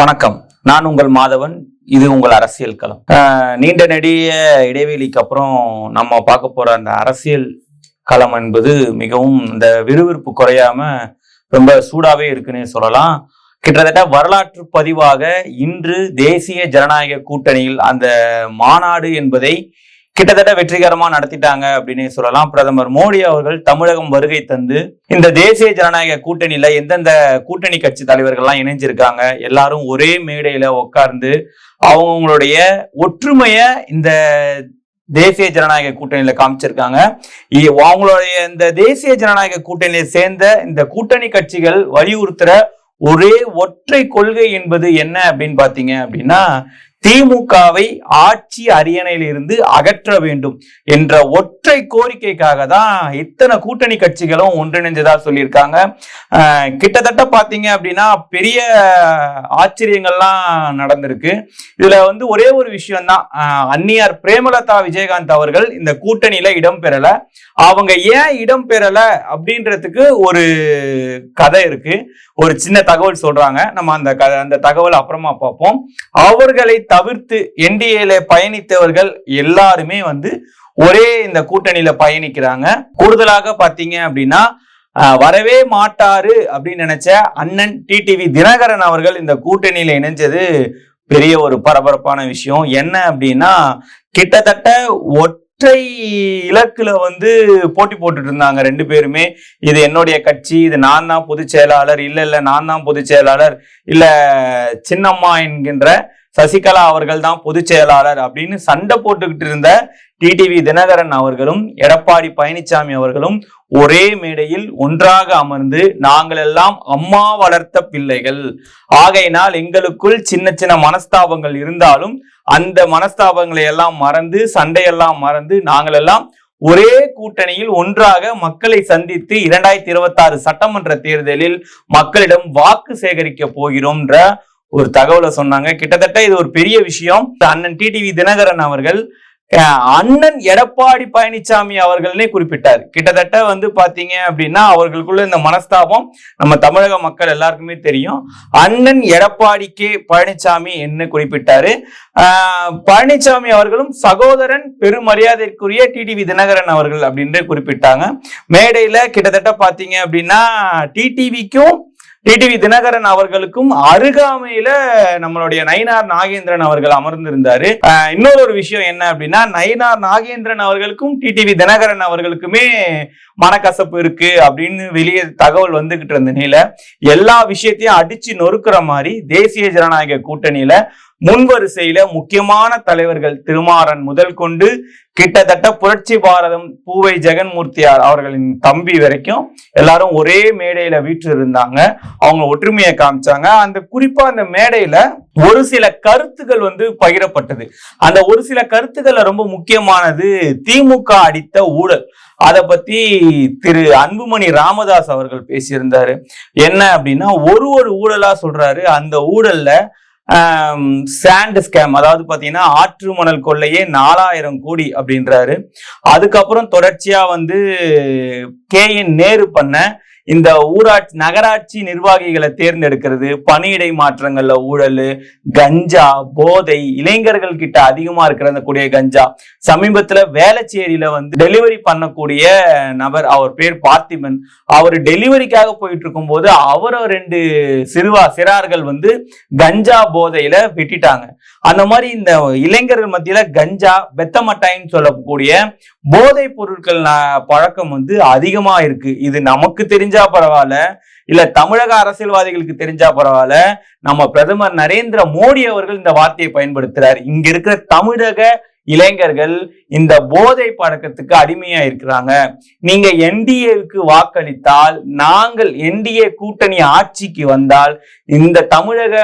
வணக்கம். நான் உங்கள் மாதவன் இது உங்கள் அரசியல் களம். ஆஹ் நீண்ட நெடிய இடைவெளிக்கு அப்புறம் நம்ம பார்க்க போற அந்த அரசியல் களம் என்பது மிகவும் இந்த விறுவிறுப்பு குறையாம ரொம்ப சூடாவே இருக்குன்னு சொல்லலாம். கிட்டத்தட்ட வரலாற்று பதிவாக இன்று தேசிய ஜனநாயக கூட்டணியில் அந்த மாநாடு என்பதை கிட்டத்தட்ட வெற்றிகரமா நடத்திட்டாங்க அப்படின்னு சொல்லலாம். பிரதமர் மோடி அவர்கள் தமிழகம் வருகை தந்து இந்த தேசிய ஜனநாயக கூட்டணியில எந்தெந்த கூட்டணி கட்சி தலைவர்கள்லாம் இணைஞ்சிருக்காங்க எல்லாரும் ஒரே மேடையில உட்கார்ந்து அவங்களுடைய ஒற்றுமைய இந்த தேசிய ஜனநாயக கூட்டணியில காமிச்சிருக்காங்க. அவங்களுடைய இந்த தேசிய ஜனநாயக கூட்டணியை சேர்ந்த இந்த கூட்டணி கட்சிகள் வலியுறுத்துற ஒரே ஒற்றை கொள்கை என்பது என்ன அப்படின்னு பாத்தீங்க அப்படின்னா திமுகவை ஆட்சி அரியணையில் இருந்து அகற்ற வேண்டும் என்ற ஒற்றை கோரிக்கைக்காக தான் இத்தனை கூட்டணி கட்சிகளும் ஒன்றிணைஞ்சதா சொல்லியிருக்காங்க. கிட்டத்தட்ட பாத்தீங்க அப்படின்னா பெரிய ஆச்சரியங்கள்லாம் நடந்திருக்கு. இதுல வந்து ஒரே ஒரு விஷயம் தான் அந்நியார் பிரேமலதா விஜயகாந்த் அவர்கள் இந்த கூட்டணியில இடம் பெறல. அவங்க ஏன் இடம் பெறல அப்படின்றதுக்கு ஒரு கதை இருக்கு. ஒரு சின்ன தகவல் சொல்றாங்க. நம்ம அந்த அந்த தகவல் அப்புறமா பார்ப்போம். அவர்களை தவிர்த்து என்டிஏல பயணித்தவர்கள் எல்லாருமே வந்து ஒரே இந்த கூட்டணியில பயணிக்கிறாங்க. கூடுதலாக பாத்தீங்க அப்படின்னா வரவே மாட்டாரு அப்படின்னு நினைச்ச அண்ணன் டிடிவி தினகரன் அவர்கள் இந்த கூட்டணியில இணைஞ்சது பெரிய ஒரு பரபரப்பான விஷயம். என்ன அப்படின்னா கிட்டத்தட்ட ஒற்றை இலக்குல வந்து போட்டி போட்டுட்டு இருந்தாங்க ரெண்டு பேருமே. இது என்னுடைய கட்சி இது நான் தான் பொதுச் செயலாளர் இல்ல இல்ல நான் தான் பொதுச் செயலாளர் இல்ல சின்னம்மா என்கின்ற சசிகலா அவர்கள் தான் பொதுச் செயலாளர் அப்படின்னு சண்டை போட்டுக்கிட்டு இருந்த டிடிவி தினகரன் அவர்களும் எடப்பாடி பழனிசாமி அவர்களும் ஒரே மேடையில் ஒன்றாக அமர்ந்து நாங்கள் எல்லாம் அம்மா வளர்த்த பிள்ளைகள். ஆகையினால் எங்களுக்குள் சின்ன சின்ன மனஸ்தாபங்கள் இருந்தாலும் அந்த மனஸ்தாபங்களை எல்லாம் மறந்து சண்டையெல்லாம் மறந்து நாங்கள் எல்லாம் ஒரே கூட்டணியில் ஒன்றாக மக்களை சந்தித்து இரண்டாயிரத்தி இருபத்தி ஆறு சட்டமன்ற தேர்தலில் மக்களிடம் வாக்கு சேகரிக்க போகிறோம்ன்ற ஒரு தகவலை சொன்னாங்க. கிட்டத்தட்ட இது ஒரு பெரிய விஷயம். அண்ணன் டிடிவி தினகரன் அவர்கள் அண்ணன் எடப்பாடி பழனிசாமி அவர்கள்னே குறிப்பிட்டார். கிட்டத்தட்ட வந்து பாத்தீங்க அப்படின்னா அவர்களுக்குள்ள இந்த மனஸ்தாபம் நம்ம தமிழக மக்கள் எல்லாருக்குமே தெரியும். அண்ணன் எடப்பாடி கே பழனிசாமி என்ன குறிப்பிட்டாரு? ஆஹ், பழனிசாமி அவர்களும் சகோதரன் பெருமரியாதைக்குரிய டிடிவி தினகரன் அவர்கள் அப்படின்னு குறிப்பிட்டாங்க. மேடையில கிட்டத்தட்ட பாத்தீங்க அப்படின்னா டிடிவிக்கும் டிடிவி தினகரன் அவர்களுக்கும் அருகாமையில நம்மளுடைய நயினார் நாகேந்திரன் அவர்கள் அமர்ந்திருந்தாரு. இன்னொரு ஒரு விஷயம் என்ன அப்படின்னா நயினார் நாகேந்திரன் அவர்களுக்கும் டிடிவி தினகரன் அவர்களுக்குமே மனக்கசப்பு இருக்கு அப்படின்னு வெளியே தகவல் வந்துகிட்டு இருந்த நிலையில எல்லா விஷயத்தையும் அடிச்சு நொறுக்கிற மாதிரி தேசிய ஜனநாயக கூட்டணியில முன்வரிசையில முக்கியமான தலைவர்கள் திருமாறன் முதல் கொண்டு கிட்டத்தட்ட புரட்சி பாரதம் பூவை ஜெகன்மூர்த்தியார் அவர்களின் தம்பி வரைக்கும் எல்லாரும் ஒரே மேடையில வீற்று இருந்தாங்க அவங்க ஒற்றுமையை காமிச்சாங்க. அந்த குறிப்பா அந்த மேடையில ஒரு சில கருத்துக்கள் வந்து பகிரப்பட்டது. அந்த ஒரு சில கருத்துக்கள்ல ரொம்ப முக்கியமானது திமுக அடித்த ஊழல். அதை பத்தி திரு அன்புமணி ராமதாஸ் அவர்கள் பேசியிருந்தாரு. என்ன அப்படின்னா ஒரு ஒரு ஊழலா சொல்றாரு. அந்த ஊழல்ல சாண்ட் ஸ்கேம் அதாவது பார்த்தீங்கன்னா ஆற்று மணல் கொள்ளையே நாலாயிரம் கோடி அப்படின்றாரு. அதுக்கப்புறம் தொடர்ச்சியா வந்து கே என் நேரு பண்ண இந்த ஊராட்சி நகராட்சி நிர்வாகிகளை தேர்ந்தெடுக்கிறது. பணியிடை மாற்றங்கள்ல ஊழல் கஞ்சா போதை இளைஞர்கள் கிட்ட அதிகமா இருக்கிற அந்த கூடிய கஞ்சா. சமீபத்துல வேளச்சேரியில வந்து டெலிவரி பண்ணக்கூடிய நபர் அவர் பேர் பார்த்திபன். அவர் டெலிவரிக்காக போயிட்டு இருக்கும்போது அவரோ ரெண்டு சிறுவா சிறார்கள் வந்து கஞ்சா போதையில வெட்டிட்டாங்க. அந்த மாதிரி இந்த இளைஞர்கள் மத்தியில கஞ்சா பெத்தமட்டாயின்னு சொல்லக்கூடிய போதை பொருட்கள் பழக்கம் வந்து அதிகமா இருக்கு. இது நமக்கு தெரிஞ்சா பரவாயில்ல இல்ல தமிழக அரசியல்வாதிகளுக்கு தெரிஞ்சா பரவாயில்ல நம்ம பிரதமர் நரேந்திர மோடி அவர்கள் இந்த வார்த்தையை பயன்படுத்துறார். இங்க இருக்கிற தமிழக இளைஞர்கள் இந்த போதை பழக்கத்துக்கு அடிமையா இருக்கிறாங்க. நீங்க என்டிஏவுக்கு வாக்களித்தால் நாங்கள் என்டிஏ கூட்டணி ஆட்சிக்கு வந்தால் இந்த தமிழக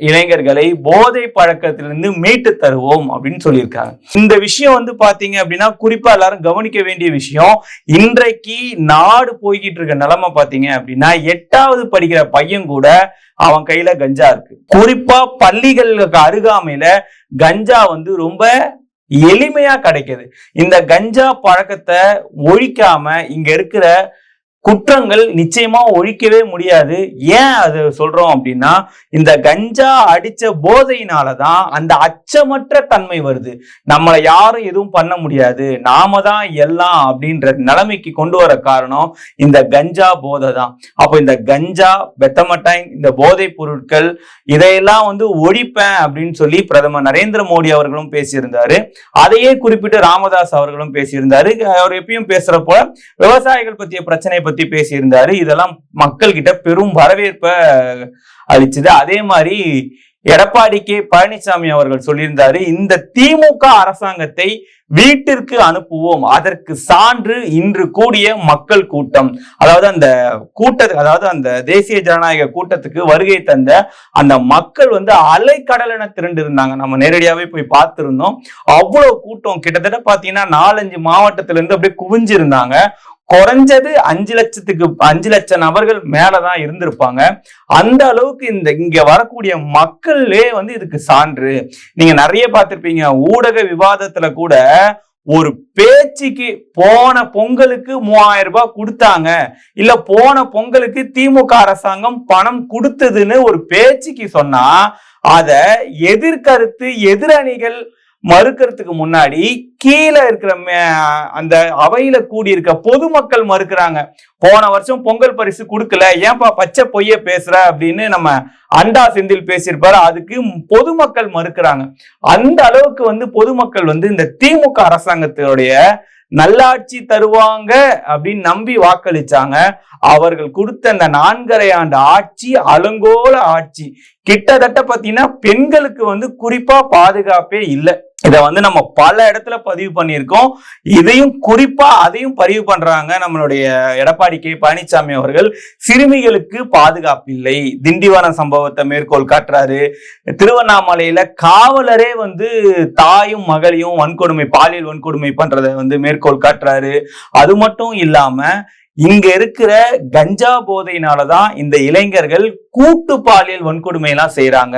இளைஞர்களை போதை பழக்கத்திலிருந்து மீட்டு தருவோம் அப்படின்னு சொல்லியிருக்காங்க. இந்த விஷயம் வந்து பாத்தீங்க அப்படின்னா குறிப்பா எல்லாரும் கவனிக்க வேண்டிய விஷயம் இன்றைக்கு நாடு போய்கிட்டு இருக்க நிலைமை பாத்தீங்க அப்படின்னா எட்டாவது படிக்கிற பையன் கூட அவன் கையில கஞ்சா இருக்கு. குறிப்பா பள்ளிகளுக்கு அருகாமையில கஞ்சா வந்து ரொம்ப எளிமையா கிடைக்குது. இந்த கஞ்சா பழக்கத்தை ஒழிக்காம இங்க இருக்கிற குற்றங்கள் நிச்சயமா ஒழிக்கவே முடியாது. ஏன் அது சொல்றோம் அப்படின்னா இந்த கஞ்சா அடிச்ச போதையினாலதான் அந்த அச்சமற்ற தன்மை வருது. நம்மளை யாரும் எதுவும் பண்ண முடியாது. நாம தான் எல்லாம் அப்படின்ற நிலைமைக்கு கொண்டு வர காரணம் இந்த கஞ்சா போதை தான். அப்போ இந்த கஞ்சா பெத்தமட்டைன் இந்த போதைப் பொருட்கள் இதையெல்லாம் வந்து ஒழிப்பேன் அப்படின்னு சொல்லி பிரதமர் நரேந்திர மோடி அவர்களும் பேசியிருந்தாரு. அதையே குறிப்பிட்டு ராமதாஸ் அவர்களும் பேசியிருந்தாரு. அவர் எப்பயும் பேசுறப்போ விவசாயிகள் பத்திய பிரச்சனை பத்தி பத்தி பேசியிருந்தாரு. இதெல்லாம் மக்கள் கிட்ட பெரும் வரவேற்பை அளிச்சது. அதே மாதிரி எடப்பாடி கே பழனிசாமி அவர்கள் சொல்லியிருந்தாரு இந்த திமுக அரசாங்கத்தை வீட்டிற்கு அனுப்புவோம். அதற்கு சான்று இன்று கூடிய மக்கள் கூட்டம். அதாவது அந்த கூட்டத்துக்கு அதாவது அந்த தேசிய ஜனநாயக கூட்டத்துக்கு வருகை தந்த அந்த மக்கள் வந்து அலைக்கடலென திரண்டு இருந்தாங்க நம்ம நேரடியாவே போய் பார்த்திருந்தோம். அவ்வளவு கூட்டம். கிட்டத்தட்ட பாத்தீங்கன்னா நாலஞ்சு மாவட்டத்துல இருந்து அப்படியே குவிஞ்சிருந்தாங்க. குறைஞ்சது அஞ்சு லட்சத்துக்கு அஞ்சு லட்சம் நபர்கள் மேலதான் இருந்திருப்பாங்க. அந்த அளவுக்கு இந்த இங்க வரக்கூடிய மக்களே வந்து இதுக்கு சான்று. நீங்க நிறைய பார்த்திருப்பீங்க ஊடக விவாதத்துல கூட ஒரு பேச்சுக்கு போன பொங்கலுக்கு மூவாயிரம் ரூபாய் கொடுத்தாங்க. இல்ல போன பொங்கலுக்கு திமுக அரசாங்கம் பணம் கொடுத்ததுன்னு ஒரு பேச்சுக்கு சொன்னா அத எதிர்கருத்து எதிரணிகள் மறுக்கிறதுக்கு முன்னாடி கீழே இருக்கிற மே- அந்த அவையில கூடி இருக்க பொதுமக்கள் மறுக்கிறாங்க. போன வருஷம் பொங்கல் பரிசு கொடுக்கல. ஏன்பா பச்சை பொய்ய பேசுற அப்படின்னு நம்ம அண்டா செந்தில் பேசியிருப்பாரு. அதுக்கு பொதுமக்கள் மறுக்கிறாங்க. அந்த அளவுக்கு வந்து பொதுமக்கள் வந்து இந்த திமுக அரசாங்கத்தினுடைய நல்லாட்சி தருவாங்க அப்படின்னு நம்பி வாக்களிச்சாங்க. அவர்கள் கொடுத்த அந்த நான்கரை ஆண்டு ஆட்சி அலங்கோல ஆட்சி. கிட்டத்தட்ட பாத்தீங்கன்னா பெண்களுக்கு வந்து குறிப்பா பாதுகாப்பே இல்லை. இதை வந்து நம்ம பல இடத்துல பதிவு பண்ணியிருக்கோம். இதையும் குறிப்பா அதையும் பதிவு பண்றாங்க நம்மளுடைய எடப்பாடி கே பழனிசாமி அவர்கள். சிறுமிகளுக்கு பாதுகாப்பு இல்லை. திண்டிவனம் சம்பவத்தை மேற்கோள் காட்டுறாரு. திருவண்ணாமலையில காவலரே வந்து தாயும் மகளையும் வன்கொடுமை பாலியல் வன்கொடுமை பண்றதை வந்து மேற்கோள் காட்டுறாரு. அது மட்டும் இல்லாம இங்க இருக்கிற கஞ்சா போதையினாலதான் இந்த இளைஞர்கள் கூட்டு பாலியல் வன்கொடுமை எல்லாம் செய்யறாங்க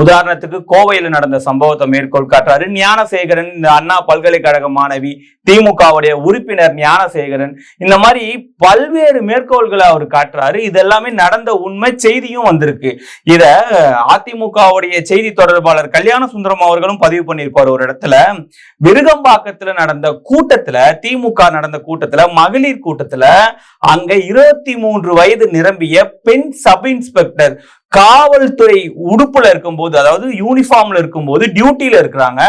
உதாரணத்துக்கு கோவையில நடந்த சம்பவத்தை மேற்கோள் காட்டுறாரு. ஞானசேகரன் இந்த அண்ணா பல்கலைக்கழக மாணவி திமுகவுடைய உறுப்பினர் ஞானசேகரன் இந்த மாதிரி பல்வேறு மேற்கோள்களை அவர் காட்டுறாரு. இதெல்லாமே நடந்த உண்மை செய்தியும் வந்திருக்கு. இத அதிமுகவுடைய செய்தி தொடர்பாளர் கல்யாண சுந்தரம் அவர்களும் பதிவு பண்ணியிருப்பார் ஒரு இடத்துல. விருகம்பாக்கத்துல நடந்த கூட்டத்துல திமுக நடந்த கூட்டத்துல மகளிர் கூட்டத்துல அங்க இருபத்தி மூன்று வயது நிரம்பிய பெண் சப் இன்ஸ்பெக்டர் காவல்துறை உடுப்புல இருக்கும்போது அதாவது யூனிஃபார்ம்ல இருக்கும்போது டியூட்டில இருக்கிறாங்க.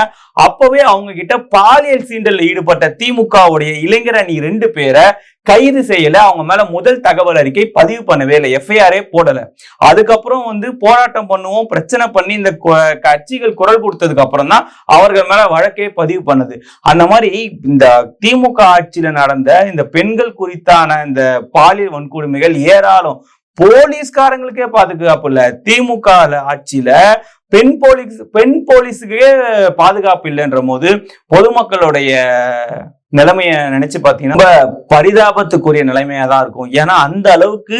அப்பவே அவங்க கிட்ட பாலியல் சீண்டல்ல ஈடுபட்ட திமுகவுடைய இளைஞர் அணி ரெண்டு பேரை கைது செய்யல. அவங்க மேல முதல் தகவல் அறிக்கை பதிவு பண்ணவே இல்லை. எஃப்ஐஆரே போடல. அதுக்கப்புறம் வந்து போராட்டம் பண்ணுவோம் பிரச்சனை பண்ணி இந்த கட்சிகள் குரல் கொடுத்ததுக்கு அப்புறம் தான் அவர்கள் மேல வழக்கே பதிவு பண்ணுது. அந்த மாதிரி இந்த திமுக ஆட்சியில நடந்த இந்த பெண்கள் குறித்தான இந்த பாலியல் வன்கொடுமைகள் ஏராளம் போலீஸ்காரங்களுக்கே பாதுகாப்பு இல்ல திமுக ஆட்சியில பெண் போலீஸ் பெண் போலீஸுக்கே பாதுகாப்பு இல்லைன்ற போது பொதுமக்களுடைய நிலைமைய நினைச்சு பாத்தீங்கன்னா ரொம்ப பரிதாபத்துக்குரிய நிலைமையா தான் இருக்கும். ஏன்னா அந்த அளவுக்கு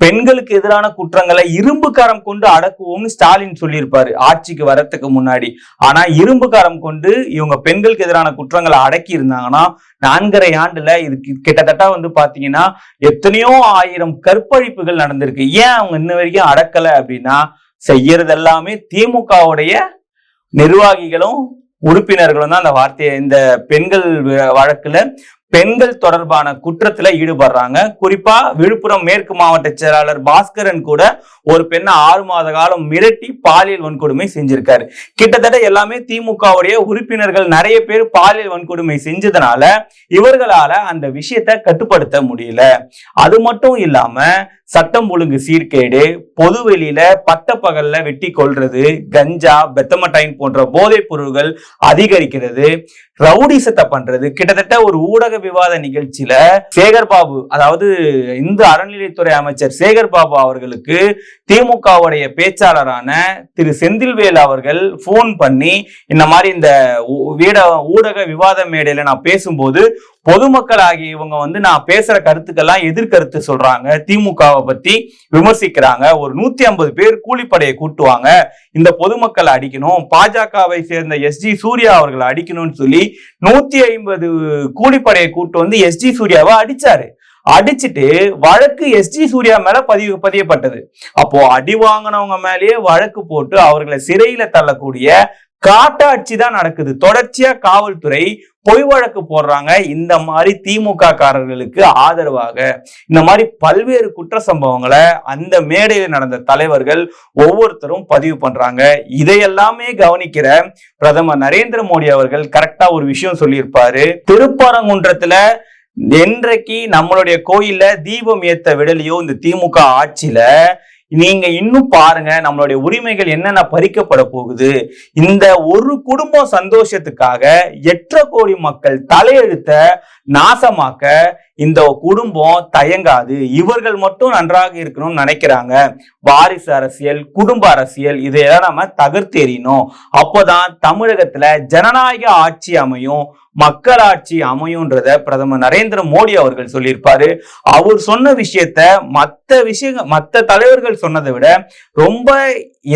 பெண்களுக்கு எதிரான குற்றங்களை இரும்பு காரம் கொண்டு அடக்குவோம்னு ஸ்டாலின் சொல்லியிருப்பாரு ஆட்சிக்கு வரத்துக்கு முன்னாடி. ஆனா இரும்பு காரம் கொண்டு இவங்க பெண்களுக்கு எதிரான குற்றங்களை அடக்கி இருந்தாங்கன்னா நான்கரை ஆண்டுல இது கிட்டத்தட்ட வந்து பாத்தீங்கன்னா எத்தனையோ ஆயிரம் கற்பழிப்புகள் நடந்திருக்கு. ஏன் அவங்க இன்ன வரைக்கும் அடக்கல அப்படின்னா செய்யறது எல்லாமே திமுகவுடைய நிர்வாகிகளும் உறுப்பினர்களும் தான் அந்த வார்த்தையை இந்த பெண்கள் வழக்குல பெண்கள் தொடர்பான குற்றத்துல ஈடுபடுறாங்க. குறிப்பா விழுப்புரம் மேற்கு மாவட்ட செயலாளர் பாஸ்கரன் கூட ஒரு பெண்ணை ஆறு மாத காலம் மிரட்டி பாலியல் வன்கொடுமை செஞ்சிருக்காரு. கிட்டத்தட்ட எல்லாமே திமுகவுடைய உறுப்பினர்கள் நிறைய பேர் பாலியல் வன்கொடுமை செஞ்சதுனால இவர்களால அந்த விஷயத்தை கட்டுப்படுத்த முடியல. அது மட்டும் இல்லாம சட்டம் ஒழுங்கு சீர்கேடு பொது வெளியில பட்ட பகல்ல வெட்டி கொள்றது கஞ்சா பெத்தமட்டைன் போன்ற போதைப் பொருள்கள் அதிகரிக்கிறது ரவுடிசத்தை பண்றது கிட்டத்தட்ட ஒரு ஊடக விவாத நிகழ்ச்சியில சேகர் பாபு அதாவது இந்து அறநிலைத்துறை அமைச்சர் சேகர் பாபு அவர்களுக்கு திமுகவுடைய பேச்சாளரான திரு செந்தில்வேல் அவர்கள் போன் பண்ணி இந்த மாதிரி இந்த வீட ஊடக விவாத மேடையில நான் பேசும்போது பொதுமக்கள் ஆகிய இவங்க வந்து நான் பேசுற கருத்துக்கெல்லாம் எதிர்கருத்து சொல்றாங்க. திமுகவை பத்தி விமர்சிக்கிறாங்க. ஒரு நூத்தி ஐம்பது பேர் கூலிப்படையை கூட்டுவாங்க. இந்த பொதுமக்களை அடிக்கணும். பாஜகவை சேர்ந்த எஸ்ஜி சூர்யா அவர்களை அடிக்கணும்னு சொல்லி நூத்தி ஐம்பது கூலிப்படையை கூட்டு வந்து எஸ்ஜி சூர்யாவை அடிச்சாரு. அடிச்சிட்டு வழக்கு எஸ்ஜி சூர்யா மேல பதிவு பதியப்பட்டது. அப்போ அடி வாங்கினவங்க மேலேயே வழக்கு போட்டு அவர்களை சிறையில தள்ளக்கூடிய காட்டாட்சி தான் நடக்குது. தொடர்ச்சியா காவல்துறை பொய் வழக்கு போடுறாங்க. இந்த மாதிரி திமுக காரர்களுக்கு ஆதரவாக. இந்த மாதிரி பல்வேறு குற்ற சம்பவங்களை அந்த மேடையில் நடந்த தலைவர்கள் ஒவ்வொருத்தரும் பதிவு பண்றாங்க. இதையெல்லாமே கவனிக்கிற பிரதமர் நரேந்திர மோடி அவர்கள் கரெக்டா ஒரு விஷயம் சொல்லியிருப்பாரு. திருப்பரங்குன்றத்துல என்றைக்கு நம்மளுடைய கோயில்ல தீபம் ஏத்த விடலையோ இந்த திமுக ஆட்சியில நீங்க இன்னும் பாருங்க நம்மளுடைய உரிமைகள் என்னென்ன பறிக்கப்பட போகுது. இந்த ஒரு குடும்பம் சந்தோஷத்துக்காக எட்டரை கோடி மக்கள் தலையெழுத்த நாசமாக்க இந்த குடும்பம் தயங்காது. இவர்கள் மட்டும் நன்றாக இருக்கணும்னு நினைக்கிறாங்க. வாரிசு அரசியல் குடும்ப அரசியல் இதையெல்லாம் நம்ம தகர்த்தெறியணும். அப்போதான் தமிழகத்துல ஜனநாயக ஆட்சி அமையும். மக்களாட்சி அமையும்ன்றத பிரதமர் நரேந்திர மோடி அவர்கள் சொல்லியிருப்பாரு. அவர் சொன்ன விஷயத்த மத்த விஷயங்கள் மத்த தலைவர்கள் சொன்னதை விட ரொம்ப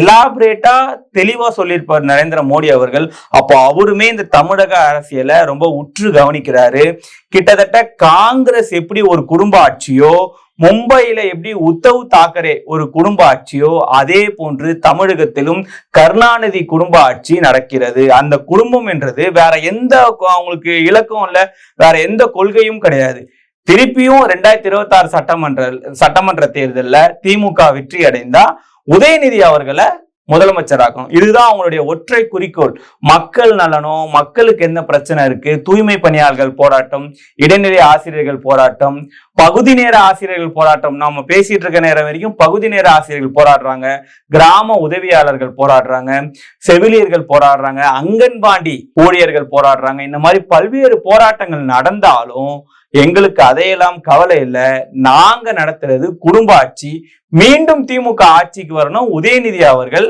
இலாபரேட்டா தெளிவா சொல்லியிருப்பார் நரேந்திர மோடி அவர்கள். அப்போ அவருமே இந்த தமிழக அரசியலை ரொம்ப உற்று கவனிக்கிறாரு. கிட்டத்தட்ட காங்கிரஸ் எப்படி ஒரு குடும்ப ஆட்சியோ மும்பையில எப்படி உத்தவ் தாக்கரே ஒரு குடும்ப ஆட்சியோ அதே போன்று தமிழகத்திலும் கருணாநிதி குடும்ப ஆட்சி நடக்கிறது. அந்த குடும்பம் என்றது வேற எந்த அவங்களுக்கு இலக்கம் இல்ல. வேற எந்த கொள்கையும் கிடையாது. திருப்பியும் ரெண்டாயிரத்தி இருபத்தி ஆறு சட்டமன்ற சட்டமன்ற தேர்தல்ல திமுக வெற்றி அடைந்தா உதயநிதி அவர்களை முதலமைச்சராக்கணும் இதுதான் அவங்களுடைய ஒற்றை குறிக்கோள். மக்கள் நலனும் மக்களுக்கு என்ன பிரச்சனை இருக்கு? தூய்மை பணியாளர்கள் போராட்டம் இடைநிலை ஆசிரியர்கள் போராட்டம் பகுதி நேர ஆசிரியர்கள் போராட்டம். நாம பேசிட்டு இருக்க நேரம் வரைக்கும் பகுதி நேர ஆசிரியர்கள் போராடுறாங்க. கிராம உதவியாளர்கள் போராடுறாங்க. செவிலியர்கள் போராடுறாங்க. அங்கன்வாடி ஊழியர்கள் போராடுறாங்க. இந்த மாதிரி பல்வேறு போராட்டங்கள் நடந்தாலும் எங்களுக்கு அதையெல்லாம் கவலை இல்லை. நாங்க நடத்துறது குடும்ப ஆட்சி மீண்டும் திமுக ஆட்சிக்கு வரணும் உதயநிதி அவர்கள்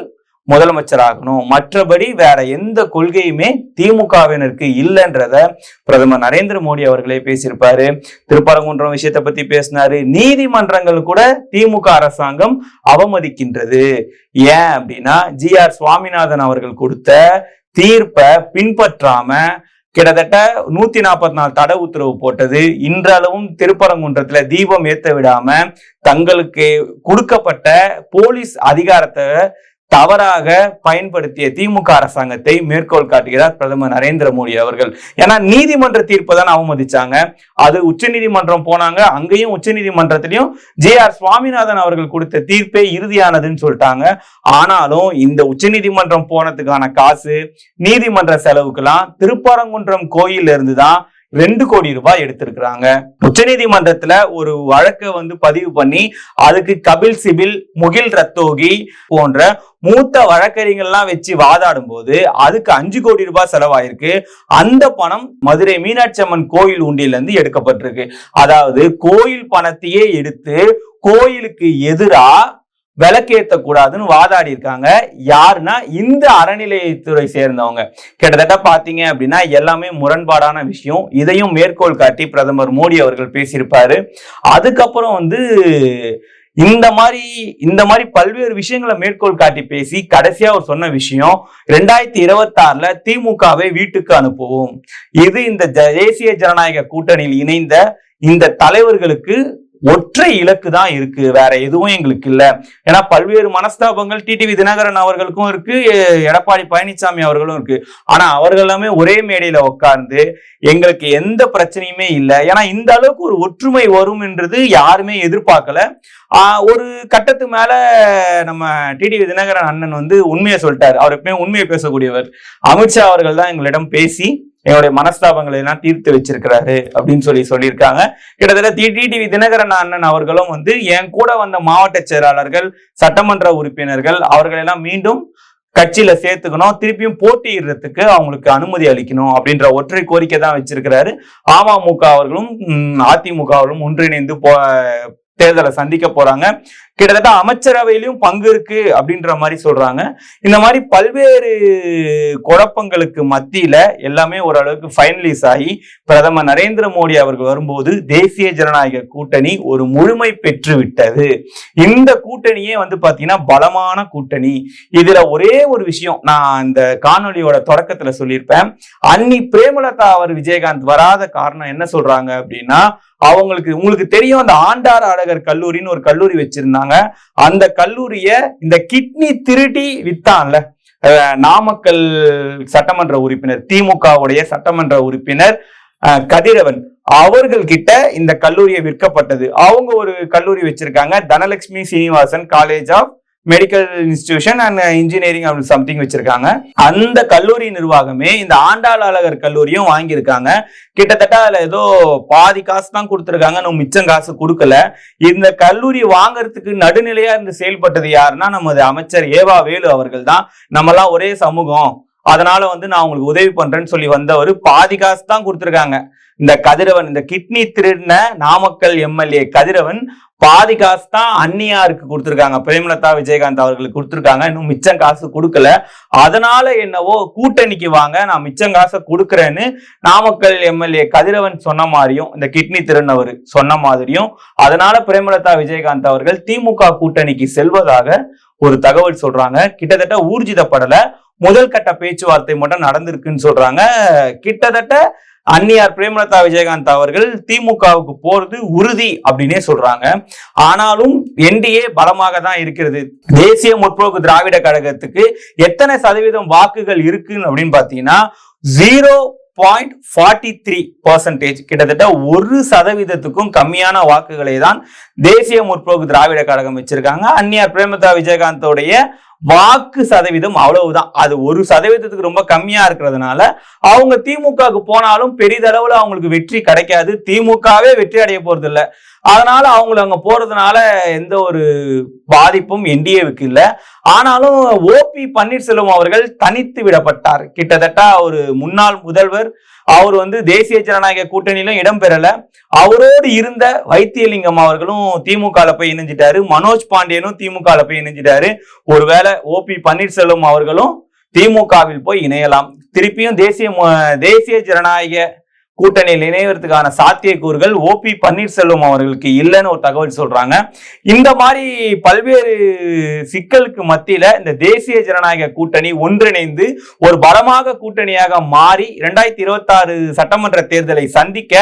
முதலமைச்சராகணும் மற்றபடி வேற எந்த கொள்கையுமே திமுகவினருக்கு இல்லைன்றத பிரதமர் நரேந்திர மோடி அவர்களே பேசியிருப்பாரு. திருப்பரங்குன்றம் விஷயத்தை பத்தி பேசினாரு. நீதிமன்றங்கள் கூட திமுக அரசாங்கம் அவமதிக்கின்றது. ஏன் அப்படின்னா ஜி ஆர் சுவாமிநாதன் அவர்கள் கொடுத்த தீர்ப்பை பின்பற்றாம கிட்டத்தட்ட நூத்தி நாற்பத்தி நாலு தடை உத்தரவு போட்டது. இன்றளவும் திருப்பரங்குன்றத்துல தீபம் ஏத்த விடாம தங்களுக்கு கொடுக்கப்பட்ட போலீஸ் அதிகாரத்தை தவறாக பயன்படுத்திய திமுக அரசாங்கத்தை மேற்கோள் காட்டுகிறார் பிரதமர் நரேந்திர மோடி அவர்கள். ஏன்னா நீதிமன்ற தீர்ப்பு தான் அவமதிச்சாங்க. அது உச்ச நீதிமன்றம் போனாங்க. அங்கேயும் உச்ச நீதிமன்றத்திலையும் ஜே ஆர் சுவாமிநாதன் அவர்கள் கொடுத்த தீர்ப்பே இறுதியானதுன்னு சொல்லிட்டாங்க. ஆனாலும் இந்த உச்ச நீதிமன்றம் போனதுக்கான காசு நீதிமன்ற செலவுக்கெல்லாம் திருப்பரங்குன்றம் கோயில் இருந்து தான் ரெண்டு கோடி ரூபாய் எடுத்திருக்கிறாங்க. உச்சநீதிமன்றத்துல ஒரு வழக்கை வந்து பதிவு பண்ணி அதுக்கு கபில் சிபில் முகில் ரத்தோகி போன்ற மூத்த வழக்கறிஞர்லாம் வச்சு வாதாடும் போது அதுக்கு அஞ்சு கோடி ரூபாய் செலவாயிருக்கு. அந்த பணம் மதுரை மீனாட்சி அம்மன் கோயில் உண்டியில இருந்து எடுக்கப்பட்டிருக்கு. அதாவது கோயில் பணத்தையே எடுத்து கோயிலுக்கு எதிராக விளக்கேற்ற கூடாதுன்னு வாதாடி இருக்காங்க யாருன்னா இந்த அறநிலையத்துறை சேர்ந்தவங்க. கிட்டத்தட்ட பாத்தீங்க அப்படின்னா எல்லாமே முரண்பாடான விஷயம். இதையும் மேற்கோள் காட்டி பிரதமர் மோடி அவர்கள் பேசியிருப்பாரு. அதுக்கப்புறம் வந்து இந்த மாதிரி இந்த மாதிரி பல்வேறு விஷயங்களை மேற்கோள் காட்டி பேசி கடைசியா அவர் சொன்ன விஷயம் ரெண்டாயிரத்தி இருபத்தி ஆறுல திமுகவை வீட்டுக்கு அனுப்புவோம். இது இந்த தேசிய ஜனநாயக கூட்டணியில் இணைந்த இந்த தலைவர்களுக்கு ஒற்றை இலக்கு தான் இருக்கு. வேற எதுவும் எங்களுக்கு இல்ல. ஏன்னா பல்வேறு மனஸ்தாபங்கள் டிடிவி தினகரன் அவர்களுக்கும் இருக்கு எடப்பாடி பழனிசாமி அவர்களும் இருக்கு. ஆனா அவர்கள் எல்லாமே ஒரே மேடையில உட்கார்ந்து எங்களுக்கு எந்த பிரச்சனையுமே இல்லை. ஏன்னா இந்த அளவுக்கு ஒரு ஒற்றுமை வரும் என்றது யாருமே எதிர்பார்க்கல. ஒரு கட்டத்து மேல நம்ம டிடிவி தினகரன் அண்ணன் வந்து உண்மையை சொல்லிட்டாரு. அவர் எப்பயுமே உண்மையை பேசக்கூடியவர். அமித்ஷா அவர்கள் தான் எங்களிடம் பேசி எங்களுடைய மனஸ்தாபங்களை எல்லாம் தீர்த்து வச்சிருக்கிறாரு அப்படின்னு சொல்லி சொல்லியிருக்காங்க. கிட்டத்தட்ட டிடிவி தினகரன் அண்ணன் அவர்களும் வந்து என் கூட வந்த மாவட்ட செயலாளர்கள் சட்டமன்ற உறுப்பினர்கள் அவர்களெல்லாம் மீண்டும் கட்சியில சேர்த்துக்கணும் திருப்பியும் போட்டியிடுறதுக்கு அவங்களுக்கு அனுமதி அளிக்கணும் அப்படின்ற ஒற்றை கோரிக்கை தான் வச்சிருக்கிறாரு. அமமுக அவர்களும் அதிமுக அவர்களும் ஒன்றிணைந்து போ தேர்தலை சந்திக்க போறாங்க. கிட்டத்தட்ட அமைச்சரவையிலும் பங்கு இருக்கு அப்படின்ற மாதிரி சொல்றாங்க. இந்த மாதிரி பல்வேறு குழப்பங்களுக்கு மத்தியில எல்லாமே ஓரளவுக்கு ஃபைனலிஸ் ஆகி பிரதமர் நரேந்திர மோடி அவர்கள் வரும்போது தேசிய ஜனநாயக கூட்டணி ஒரு முழுமை பெற்று விட்டது. இந்த கூட்டணியே வந்து பாத்தீங்கன்னா பலமான கூட்டணி. இதுல ஒரே ஒரு விஷயம் நான் இந்த காணொளியோட தொடக்கத்துல சொல்லியிருப்பேன். அன்னி பிரேமலதா அவர் விஜயகாந்த் வராத காரணம் என்ன சொல்றாங்க அப்படின்னா அவங்களுக்கு உங்களுக்கு தெரியும் அந்த ஆண்டார் அழகர் கல்லூரின்னு ஒரு கல்லூரி வச்சிருந்தாங்க. அந்த கல்லூரிய இந்த கிட்னி திருடி வித்தான்ல அஹ் நாமக்கல் சட்டமன்ற உறுப்பினர் திமுகவுடைய சட்டமன்ற உறுப்பினர் அஹ் கதிரவன். அவர்கள் கிட்ட இந்த கல்லூரியை விற்கப்பட்டது. அவங்க ஒரு கல்லூரி வச்சிருக்காங்க Dhanalakshmi Srinivasan college of medical institution and engineering அப்படின்னு சம்திங் வச்சிருக்காங்க. அந்த கல்லூரி நிர்வாகமே இந்த ஆண்டாள் அழகர் கல்லூரியும் வாங்கியிருக்காங்க. கிட்டத்தட்ட அதுல ஏதோ பாதி காசு தான் கொடுத்துருக்காங்க. நம்ம மிச்சம் காசு கொடுக்கல. இந்த கல்லூரி வாங்குறதுக்கு நடுநிலையா இருந்து செயல்பட்டது யாருன்னா நமது அமைச்சர் ஏவா வேலு அவர்கள் தான். நம்மலாம் ஒரே சமூகம். அதனால வந்து நான் உங்களுக்கு உதவி பண்றேன்னு சொல்லி வந்தவர் பாதி காசு தான் கொடுத்துருக்காங்க. இந்த கதிரவன் இந்த kidney திருடின Namakkal M L A Kathiravan பாதி காசு தான் அந்நியாருக்கு கொடுத்துருக்காங்க. பிரேமலதா விஜயகாந்த் அவர்களுக்கு கொடுத்துருக்காங்க. இன்னும் மிச்சம் காசு கொடுக்கல. அதனால என்னவோ கூட்டணிக்கு வாங்க நான் மிச்சம் காசை கொடுக்குறேன்னு நாமக்கல் எம்எல்ஏ கதிரவன் சொன்ன மாதிரியும் இந்த கிட்னி திருநவர் சொன்ன மாதிரியும் அதனால பிரேமலதா விஜயகாந்த் அவர்கள் திமுக கூட்டணிக்கு செல்வதாக ஒரு தகவல் சொல்றாங்க. கிட்டத்தட்ட ஊர்ஜிதப்படலை. முதல் கட்ட பேச்சுவார்த்தை மட்டும் நடந்திருக்குன்னு சொல்றாங்க. கிட்டத்தட்ட அந்நியார் பிரேமலதா விஜயகாந்த் அவர்கள் திமுகவுக்கு போறது உறுதி அப்படின்னே சொல்றாங்க. ஆனாலும் என்டிஏ பலமாக தான் இருக்கிறது. தேசிய முற்போக்கு திராவிட கழகத்துக்கு எத்தனை சதவீதம் வாக்குகள் இருக்குன்னு அப்படின்னு பாத்தீங்கன்னா zero point forty three percentage கிட்டத்தட்ட ஒரு சதவீதத்துக்கும் கம்மியான வாக்குகளை தான் தேசிய முற்போக்கு திராவிட கழகம் வச்சிருக்காங்க. அந்நியார் பிரேமலதா விஜயகாந்தோடைய வாக்கு சதவீதம் அவ்வளவுதான். அது ஒரு சதவீதத்துக்கு ரொம்ப கம்மியா இருக்கிறதுனால அவங்க திமுகவுக்கு போனாலும் பெரிதளவுல அவங்களுக்கு வெற்றி கிடைக்காது. திமுகவே வெற்றி அடைய போறது இல்ல அதனால அவங்கள அங்க போறதுனால எந்த ஒரு பாதிப்பும் என்டிஏவுக்கு இல்ல. ஆனாலும் ஓபி பன்னீர்செல்வம் அவர்கள் தனித்து விடப்பட்டார். கிட்டத்தட்ட ஒரு முன்னாள் முதல்வர் அவர் வந்து தேசிய ஜனநாயக கூட்டணியிலும் இடம்பெறல அவரோடு இருந்த வைத்தியலிங்கம் அவர்களும் திமுகல போய் இணைஞ்சிட்டாரு. மனோஜ் பாண்டியனும் திமுகல போய் இணைஞ்சிட்டாரு. ஒருவேளை ஓபி பன்னீர்செல்வம் அவர்களும் திமுகவில் போய் இணையலாம். திருப்பியும் தேசிய தேசிய ஜனநாயக கூட்டணியில் இணைவதற்கான சாத்தியக்கூறுகள் ஓபி பன்னீர்செல்வம் அவர்களுக்கு இல்லைன்னு ஒரு தகவல் சொல்றாங்க. இந்த மாதிரி பல்வேறு சிக்கலுக்கு மத்தியில இந்த தேசிய ஜனநாயக கூட்டணி ஒன்றிணைந்து ஒரு பலமாக கூட்டணியாக மாறி இரண்டாயிரத்தி இருபத்தி ஆறு சட்டமன்ற தேர்தலை சந்திக்க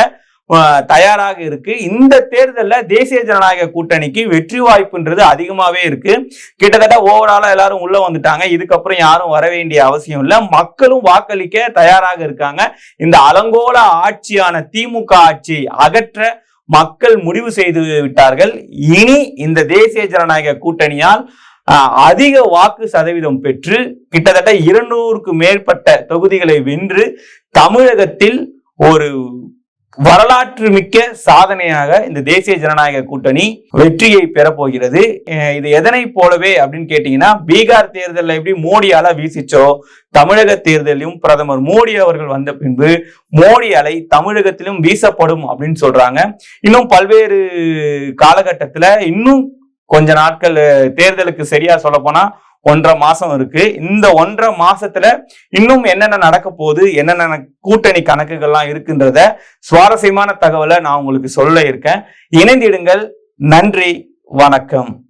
தயாராக இருக்கு. இந்த தேர்தலில் தேசிய ஜனநாயக கூட்டணிக்கு வெற்றி வாய்ப்புன்றது அதிகமாகவே இருக்கு. கிட்டத்தட்ட ஓவராலாக எல்லாரும் உள்ள வந்துட்டாங்க. இதுக்கப்புறம் யாரும் வர வேண்டிய அவசியம் இல்லை. மக்களும் வாக்களிக்க தயாராக இருக்காங்க. இந்த அலங்கோல ஆட்சியான திமுக ஆட்சி அகற்ற மக்கள் முடிவு செய்து விட்டார்கள். இனி இந்த தேசிய ஜனநாயக கூட்டணியால் அதிக வாக்கு சதவீதம் பெற்று கிட்டத்தட்ட இருநூறுக்கு மேற்பட்ட தொகுதிகளை வென்று தமிழகத்தில் ஒரு வரலாற்று மிக்க சாதனையாக இந்த தேசிய ஜனநாயக கூட்டணி வெற்றியை பெறப்போகிறது இது எதனை போலவே அப்படின்னு கேட்டீங்கன்னா பீகார் தேர்தலில் எப்படி மோடியால வீசிச்சோ தமிழக தேர்தலிலும் பிரதமர் மோடி அவர்கள் வந்த பின்பு மோடி அலை தமிழகத்திலும் வீசப்படும் அப்படின்னு சொல்றாங்க. இன்னும் பல்வேறு காலகட்டத்துல இன்னும் கொஞ்ச நாட்கள் தேர்தலுக்கு சரியா சொல்ல போனா ஒன்றரை மாசம் இருக்கு. இந்த ஒன்றரை மாசத்துல இன்னும் என்னென்ன நடக்க போகுது என்னென்ன கூட்டணி கணக்குகள்லாம் இருக்குன்றத சுவாரஸ்யமான தகவலை நான் உங்களுக்கு சொல்ல இருக்கேன். இணைந்திடுங்கள். நன்றி. வணக்கம்.